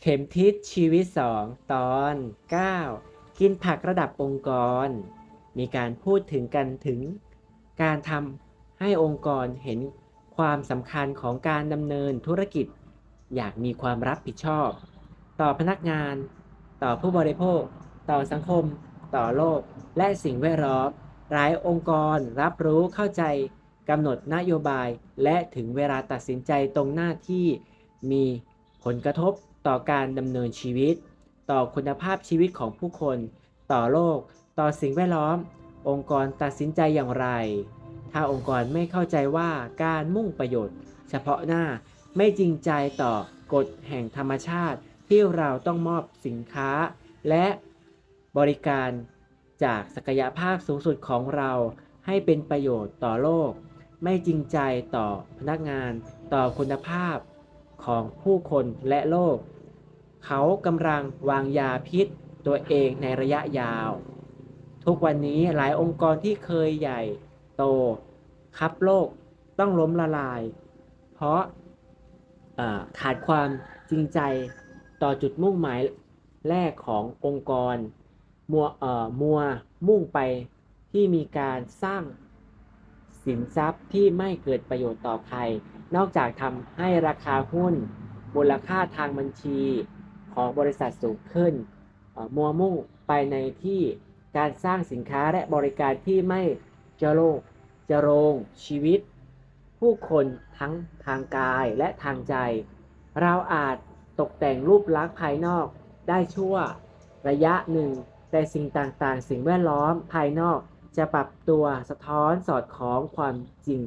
เข็มทิศชีวิต 2 ตอน 9 กินผักระดับองค์กร มีการพูดถึงกันถึง การทำให้องค์กรเห็นความสำคัญของการดำเนินธุรกิจ อยากมีความรับผิดชอบ ต่อพนักงาน ต่อผู้บริโภค ต่อสังคม ต่อโลก และสิ่งแวดล้อมหลายองค์กรรับรู้เข้าใจกำหนดนโยบายและถึงเวลาตัดสินใจตรงหน้าที่มีผลกระทบ ต่อการดำเนินชีวิต ต่อคุณภาพชีวิตของผู้คน ต่อโลก ต่อสิ่งแวดล้อม องค์กรตัดสินใจอย่างไร ถ้าองค์กรไม่เข้าใจว่าการมุ่งประโยชน์ เฉพาะหน้าไม่จริงใจต่อกฎแห่งธรรมชาติที่เราต้องมอบสินค้า และบริการจากศักยภาพสูงสุดของเราให้เป็นประโยชน์ต่อโลก ไม่จริงใจต่อพนักงาน ต่อคุณภาพของผู้คนและโลก เขากำลังวางยาพิษตัวเองในระยะยาว ทุกวันนี้หลายองค์กรที่เคยใหญ่โตคับโลกต้องล้มละลาย เพราะขาดความจริงใจต่อจุดมุ่งหมายแรกขององค์กร มัวมัวมุ่งไปที่มีการสร้างสินทรัพย์ที่ไม่เกิดประโยชน์ต่อใคร นอกจากทำให้ราคาหุ้นมูลค่าทางบัญชี ของบริษัทสูงขึ้นมัวมุ่งไปในที่การสร้างสินค้าและบริการที่ไม่เจโลงเจโรงชีวิต ผู้คนทั้งทางกายและทางใจ เราอาจตกแต่งรูปลักษณ์ภายนอกได้ชั่วระยะหนึ่ง แต่สิ่งต่างๆ สิ่งแวดล้อมภายนอกจะปรับตัวสะท้อนสอดคล้องความจริง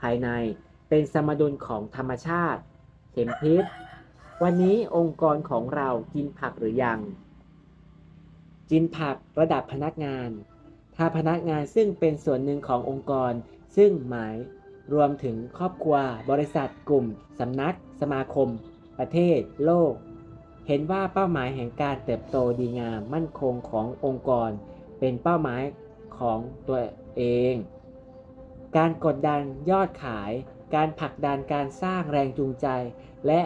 ภายใน เป็นสมดุลของธรรมชาติ เข็มทิศ วันนี้องค์กรของเรากินผักหรือยัง กินผักระดับพนักงาน ถ้าพนักงานซึ่งเป็นส่วนหนึ่งขององค์กร ซึ่งหมายรวมถึงครอบครัว บริษัท กลุ่ม สำนัก สมาคม ประเทศ โลก เห็นว่าเป้าหมายแห่งการเติบโตดีงามมั่นคงขององค์กร เป็นเป้าหมายของตัวเอง การกดดันยอดขาย การผลักดันการสร้างแรงจูงใจ และ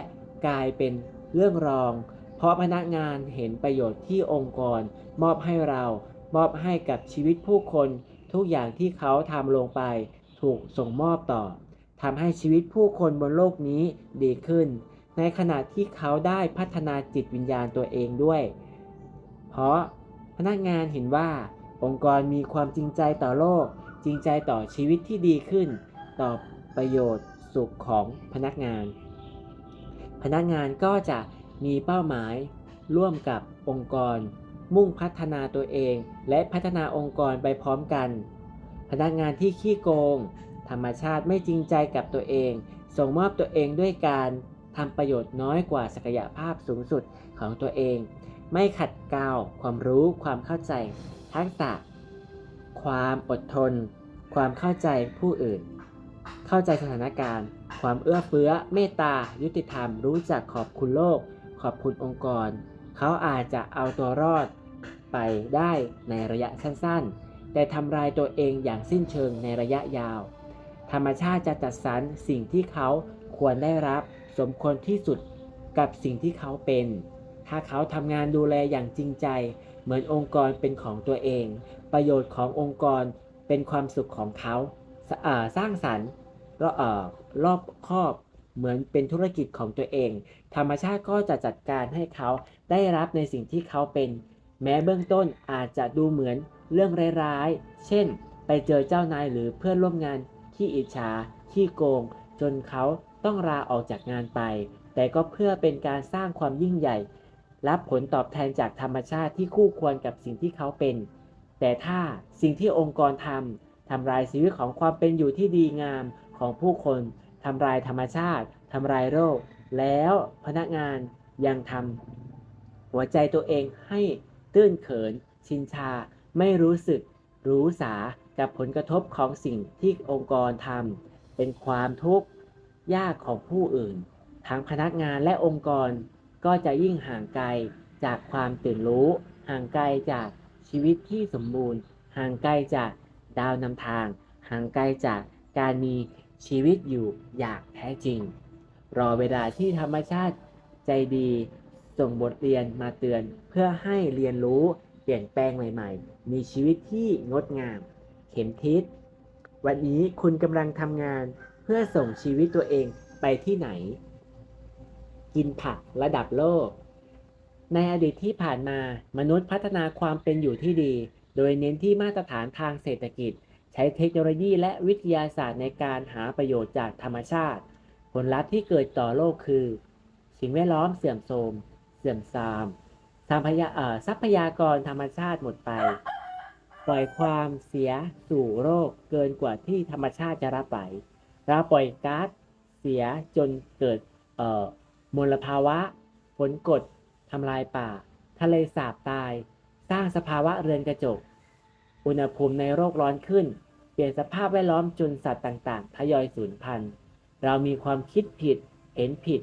กลายเป็นเรื่องรอง เพราะพนักงานเห็นประโยชน์ที่องค์กร มอบให้เรา มอบให้กับชีวิตผู้คน ทุกอย่างที่เขาทำลงไป ถูกส่งมอบต่อทำให้ชีวิตผู้คนบนโลกนี้ดีขึ้น ในขณะที่เขาได้พัฒนาจิตวิญญาณตัวเองด้วย เพราะพนักงานเห็นว่า องค์กรมีความจริงใจต่อโลก จริงใจต่อชีวิตที่ดีขึ้น ต่อประโยชน์สุขของพนักงาน พนักงานก็จะมีเป้าหมาย ร่วมกับองค์กร มุ่งพัฒนาตัวเอง และพัฒนาองค์กรไปพร้อมกัน พนักงานที่ขี้โกง ธรรมชาติไม่จริงใจกับตัวเอง ส่งมอบตัวเองด้วยการทำประโยชน์น้อยกว่าศักยภาพสูงสุดของตัวเอง ไม่ขัดเกลาความรู้ความเข้าใจ ทักษะ ความอดทน ความเข้าใจผู้อื่น เข้าใจสถานการณ์ ความเอื้อเฟื้อ เมตตา ยุติธรรม รู้จักขอบคุณโลก ขอบคุณองค์กร เขาอาจจะเอาตัวรอดไปได้ในระยะสั้นๆ แต่ทำลายตัวเองอย่างสิ้นเชิงในระยะยาว ธรรมชาติจะจัดสรรสิ่งที่เขาควรได้รับ สมควรที่สุดกับสิ่งที่เขาเป็น ถ้าเขาทำงานดูแลอย่างจริงใจ เหมือนองค์กรเป็นของตัวเอง ประโยชน์ขององค์กรเป็นความสุขของเขา สสร้างสรรค์รรอบครอบเหมือนเป็นธุรกิจของตัวเอง ธรรมชาติก็จะจัดการให้เขาได้รับในสิ่งที่เขาเป็น แม้เบื้องต้นอาจจะดูเหมือนเรื่องร้ายๆ เช่น ไปเจอเจ้านายหรือเพื่อนร่วมงานที่อิจฉาที่โกง จนเขาต้องลาออกจากงานไป แต่ก็เพื่อเป็นการสร้างความยิ่งใหญ่ รับผลตอบแทนจากธรรมชาติที่คู่ควรกับสิ่งที่เขาเป็น แต่ถ้าสิ่งที่องค์กรทำ ทำลายชีวิตของความเป็นอยู่ที่ดีงามของผู้คนทำลายธรรมชาติทำลายโรค แล้วพนักงานยังทำหัวใจตัวเองให้ตื้นเขิน ชินชา ไม่รู้สึก รู้สากับผลกระทบของสิ่งที่องค์กรทำเป็นความทุกข์ยากของผู้อื่น ทั้งพนักงานและองค์กรก็จะยิ่งห่างไกลจากความตื่นรู้ ห่างไกลจากชีวิตที่สมบูรณ์ ห่างไกลจาก ดาวนำทาง ห่างไกลจากการมีชีวิตอยู่อย่างแท้จริง รอเวลาที่ธรรมชาติใจดี ส่งบทเรียนมาเตือนเพื่อให้เรียนรู้เปลี่ยนแปลงใหม่ ๆ มีชีวิตที่งดงาม เข็มทิศ วันนี้คุณกำลังทำงานเพื่อส่งชีวิตตัวเองไปที่ไหน กินผักระดับโลก ในอดีตที่ผ่านมามนุษย์พัฒนาความเป็นอยู่ที่ดี โดยเน้นที่มาตรฐานทางเศรษฐกิจ ใช้เทคโนโลยีและวิทยาศาสตร์ในการหาประโยชน์จากธรรมชาติ ผลลัพธ์ที่เกิดต่อโลกคือ สิ่งแวดล้อมเสื่อมโทรม เสื่อมทรามทรัพยาทรัพยากรธรรมชาติหมดไป ปล่อยความเสียสู่โลกเกินกว่าที่ธรรมชาติจะรับไหวเราปล่อยก๊าซเสียจนเกิดมลภาวะฝนกรดทำลายป่า ทะเลสาบตาย สร้างสภาวะเรือนกระจก อุณหภูมิในโลกร้อนขึ้น เปลี่ยนสภาพแวดล้อมจนสัตว์ต่างๆ ทยอยสูญพันธุ์ เรามีความคิดผิด เห็นผิด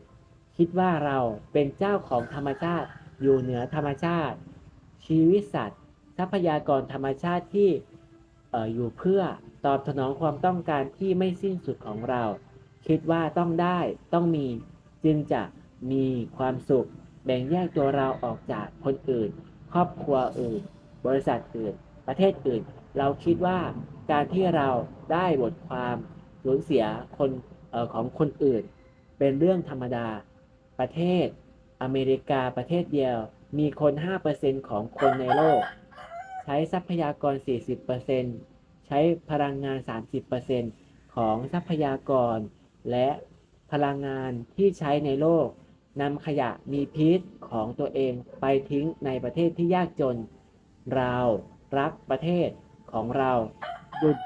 คิดว่าเราเป็นเจ้าของธรรมชาติ อยู่เหนือธรรมชาติ ชีวิตสัตว์ ทรัพยากรธรรมชาติที่อออยู่เพื่อตอบสนองความต้องการที่ไม่สิ้นสุดของเรา คิดว่าต้องได้ต้องมี จึงจะมีความสุข แบ่งแยกตัวเราออกจากคนอื่น ครอบครัวอื่น บริษัทอื่น ประเทศอื่น เราคิดว่าการที่เราได้บทความสูญเสียคนออของคนอื่น เป็นเรื่องธรรมดา ประเทศอเมริกาประเทศเดียว มีคน 5%ของคนในโลก ใช้ทรัพยากร 40%ใช้พลังงาน 30%ของทรัพยากร และพลังงานที่ใช้ในโลก นำขยะมีพิษของตัวเองไปทิ้งในประเทศที่ยากจน เรารักประเทศของเราดุด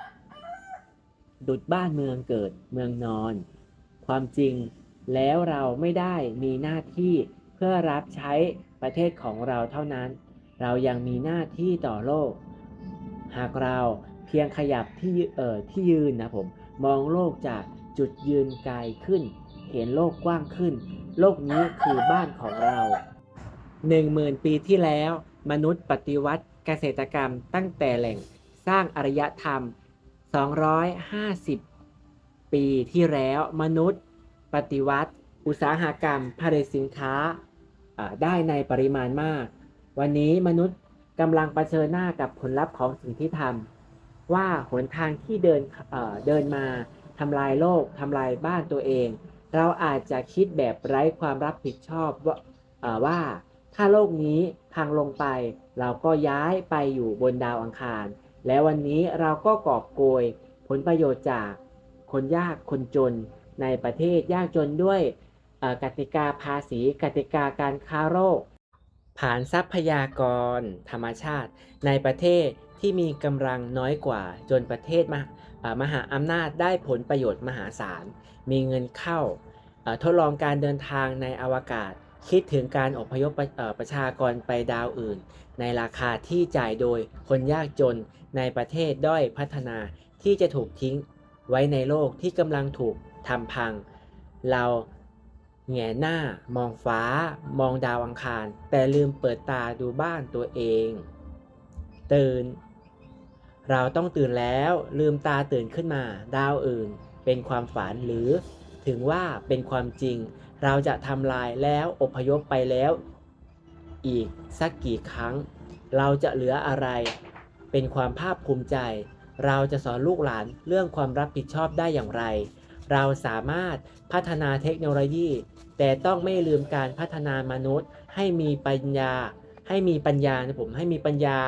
ดุดบ้านเมืองเกิดเมืองนอน ความจริงแล้วเราไม่ได้มีหน้าที่เพื่อรับใช้ประเทศของเราเท่านั้น เรายังมีหน้าที่ต่อโลก หากเราเพียงขยับที่เอ่อที่ยืนนะผม มองโลกจากจุดยืนไกลขึ้น เห็นโลกกว้างขึ้น โลกนี้คือบ้านของเรา 10,000 ปีที่แล้ว มนุษย์ปฏิวัติเกษตรกรรมตั้งแต่แหล่งสร้างอารยธรรม 250 ปีที่แล้วมนุษย์ปฏิวัติ อุตสาหกรรมผลิตสินค้าได้ในปริมาณมาก วันนี้มนุษย์กำลังเผชิญหน้ากับผลลัพธ์ของสิ่งที่ทำว่าหนทางที่เดินเดินมาทำลายโลกทำลายบ้านตัวเอง เราอาจจะคิดแบบไร้ความรับผิดชอบว่าว่าถ้าโลกนี้พังลงไป เราก็ย้ายไปอยู่บนดาวอังคาร และวันนี้เราก็กอบโกยผลประโยชน์จากคนยากคนจนในประเทศยากจนด้วยกติกาภาษีกติกาการค้าโรค ผ่านทรัพยากรธรรมชาติ ในประเทศที่มีกำลังน้อยกว่าจนประเทศมาอ่า มหาอำนาจได้ผลประโยชน์มหาศาล มีเงินเข้าทดลองการเดินทางในอวกาศ คิดถึงการอพยพประเอ่อประชากรไปดาวอื่น ในราคาที่จ่ายโดยคนยากจนในประเทศด้อยพัฒนาที่จะถูกทิ้งไว้ในโลกที่กำลังถูกทำพัง เราแหงหน้ามองฟ้ามองดาวอังคาร แต่ลืมเปิดตาดูบ้านตัวเอง ตื่น เราต้องตื่นแล้วลืมตาตื่นขึ้นมา ดาวอื่น เป็นความฝันหรือ ถึงว่าเป็นความจริง เราจะทำลายแล้วอพยพไปแล้ว อีกสักกี่ครั้ง เราจะเหลืออะไร เป็นความภาคภูมิใจ เราจะสอนลูกหลานเรื่องความรับผิดชอบได้อย่างไร เราสามารถพัฒนาเทคโนโลยี แต่ต้องไม่ลืมการพัฒนามนุษย์ ให้มีปัญญา ให้มีปัญญานะผมให้มีปัญญา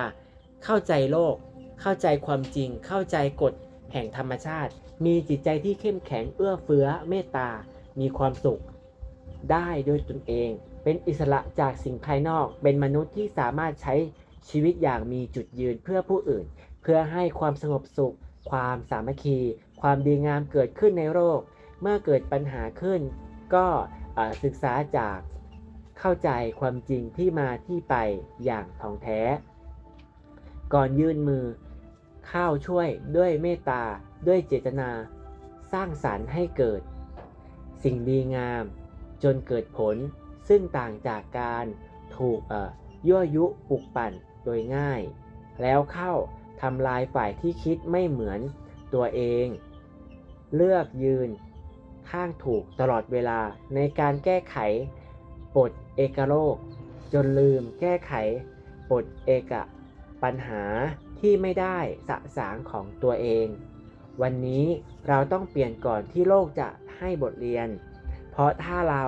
เข้าใจโลก เข้าใจความจริง เข้าใจกฎแห่งธรรมชาติ มีจิตใจที่เข้มแข็งเอื้อเฟื้อเมตตา มีความสุข ได้ด้วยตนเอง เป็นอิสระจากสิ่งภายนอก เป็นมนุษย์ที่สามารถใช้ชีวิตอย่างมีจุดยืนเพื่อผู้อื่น เพื่อให้ความสงบสุข ความสามัคคี ความดีงามเกิดขึ้นในโลก เมื่อเกิดปัญหาขึ้น ก็ศึกษาจากเข้าใจความจริงที่มาที่ไปอย่างท่องแท้ ก่อนยื่นมือ ข้าช่วยด้วยเมตตาด้วยเจตนา สร้างสรรค์ให้เกิด สิ่งดีงาม จนเกิดผลซึ่งต่างจากการถูกยั่วยุปลุกปั่นโดยง่าย แล้วเข้าทำลายฝ่ายที่คิดไม่เหมือนตัวเอง เลือกยืนข้างถูกตลอดเวลาในการแก้ไขปลดเอกโลก จนลืมแก้ไขบทเอกปัญหา ที่ไม่ได้สะสางของตัวเอง วันนี้เราต้องเปลี่ยนก่อนที่โลกจะให้บทเรียน เพราะถ้าเรา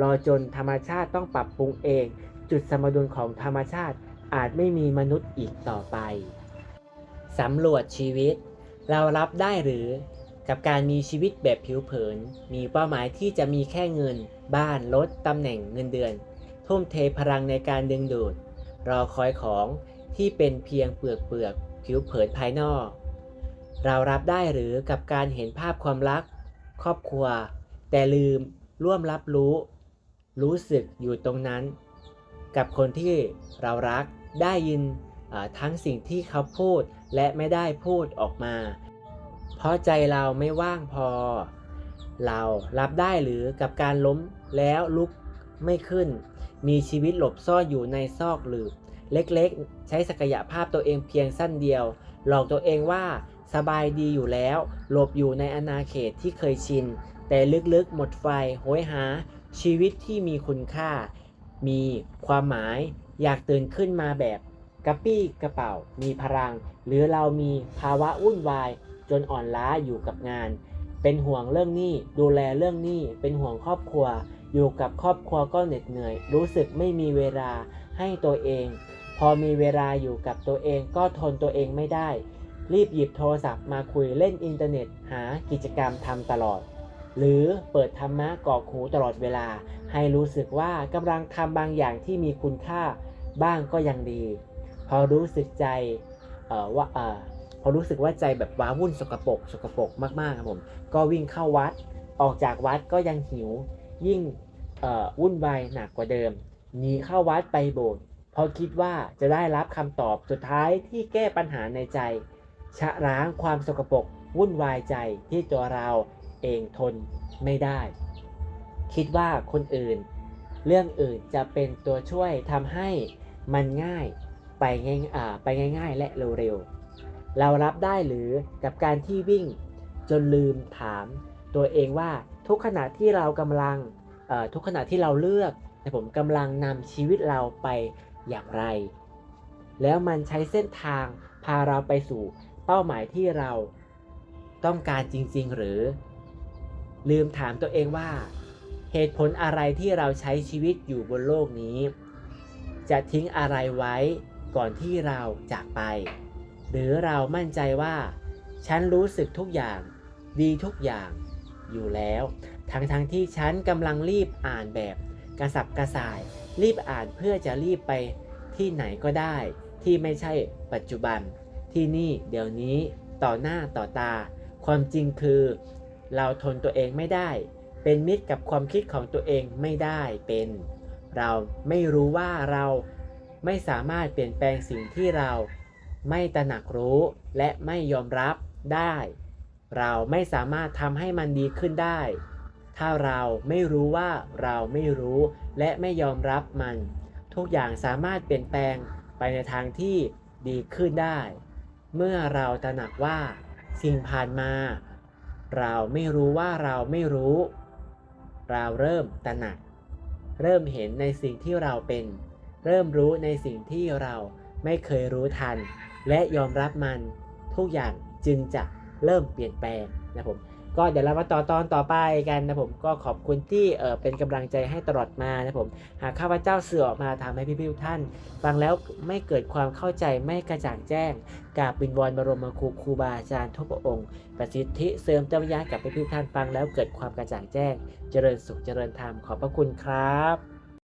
รอจนธรรมชาติต้องปรับปรุงเอง จุดสมดุลของธรรมชาติอาจไม่มีมนุษย์อีกต่อไปสำรวจชีวิต เรารับได้หรือกับการมีชีวิตแบบผิวเผิน มีเป้าหมายที่จะมีแค่เงิน บ้านรถตำแหน่งเงินเดือน ทุ่มเทพลังในการดึงดูด รอคอยของ ที่เป็นเพียงเปลือกเปลือกผิวเผินภายนอก เรารับได้หรือกับการเห็นภาพความรัก ครอบครัว แต่ลืมร่วมรับรู้ รู้สึกอยู่ตรงนั้น กับคนที่เรารักได้ยินทั้งสิ่งที่เขาพูดและไม่ได้พูดออกมา เพราะใจเราไม่ว่างพอ เรารับได้หรือกับการล้มแล้วลุกไม่ขึ้น มีชีวิตหลบซ่อนอยู่ในซอกหลืบ เล็กๆ ใช้ศักยภาพตัวเองเพียงสั้นเดียว หลอกตัวเองว่าสบายดีอยู่แล้ว หลบอยู่ในอนาเขตที่เคยชิน แต่ลึกๆ หมดไฟโหยหา ชีวิตที่มีคุณค่า มีความหมาย อยากตื่นขึ้นมาแบบกระปี้กระเป๋า มีพลัง หรือเรามีภาวะวุ่นวาย จนอ่อนล้าอยู่กับงาน เป็นห่วงเรื่องหนี้ ดูแลเรื่องหนี้ เป็นห่วงครอบครัว อยู่กับครอบครัวก็เหน็ดเหนื่อย รู้สึกไม่มีเวลาให้ตัวเอง อมีเวลาอยู่กับตัวเองก็ทนตัวเองไม่ได้ รีบหยิบโทรศัพท์มาคุยเล่นอินเทอร์เน็ตหากิจกรรมทำตลอด หรือเปิดธรรมะกอกหูตลอดเวลา ให้รู้สึกว่ากำลังทำบางอย่างที่มีคุณค่าบ้างก็ยังดี พอรู้สึกใจเออว่าเออพอรู้สึกว่าใจแบบว้าวุ่นสกปรกสกปรกมากๆครับผมก็วิ่งเข้าวัดออกจากวัดก็ยังหิว ยิ่งวุ่นวายหนักกว่าเดิมหนีเข้าวัดไปโบสถ์ เพราะคิดว่าจะได้รับคำตอบสุดท้ายที่แก้ปัญหาในใจ ชะล้างความสกปรกวุ่นวายใจที่ตัวเราเองทนไม่ได้ คิดว่าคนอื่น เรื่องอื่นจะเป็นตัวช่วยทำให้มันง่ายไปง่ายอ่าไปง่าย ๆ และเร็วๆเรารับได้หรือกับการที่วิ่ง จนลืมถาม ตัวเองว่าทุกขณะที่เรากำลังทุกขณะที่เราเลือกแต่ผมกำลังนำชีวิตเราไป อย่างไร แล้วมันใช้เส้นทางพาเราไปสู่เป้าหมายที่เราต้องการจริง ๆ หรือ ลืมถามตัวเองว่า เหตุผลอะไรที่เราใช้ชีวิตอยู่บนโลกนี้ จะทิ้งอะไรไว้ก่อนที่เราจากไป หรือเรามั่นใจว่า ฉันรู้สึกทุกอย่างดีทุกอย่างอยู่แล้ว ทั้งๆทที่ฉันกำลังรีบอ่านแบบกระสับกระส่าย รีบอ่านเพื่อจะรีบไปที่ไหนก็ได้ ที่ไม่ใช่ปัจจุบัน ที่นี่เดี๋ยวนี้ต่อหน้าต่อตา ความจริงคือ เราทนตัวเองไม่ได้ เป็นมิตรกับความคิดของตัวเองไม่ได้เป็น เราไม่รู้ว่าเราไม่สามารถเปลี่ยนแปลงสิ่งที่เราไม่ตระหนักรู้และไม่ยอมรับได้ เราไม่สามารถทำให้มันดีขึ้นได้ ถ้าเราไม่รู้ว่าเราไม่รู้ และไม่ยอมรับมัน ทุกอย่างสามารถเปลี่ยนแปลงไปในทางที่ดีขึ้นได้ เมื่อเราตระหนักว่า สิ่งผ่านมา เราไม่รู้ว่าเราไม่รู้ เราเริ่มตระหนัก เริ่มเห็นในสิ่งที่เราเป็น เริ่มรู้ในสิ่งที่เราไม่เคยรู้ทัน และยอมรับมัน ทุกอย่างจึงจะเริ่มเปลี่ยนแปลงนะผม ก็เดี๋ยวเรามาต่อตอนต่อไปกันนะผมก็ขอบคุณที่เออเป็นกำลังใจให้ตลอดมานะผมหากข้าพเจ้าเสื่อออกมาทำให้พี่ๆทุกท่าน ฟังแล้วไม่เกิดความเข้าใจไม่กระจ่างแจ้งกราบบินวอนบรมครูครูบาอาจารย์ทุกพระองค์ประสิทธิเสริมเจ้าญาณกับพี่ๆทุกท่านฟังแล้วเกิดความกระจ่างแจ้ง เจริญสุขเจริญธรรมขอบพระคุณครับ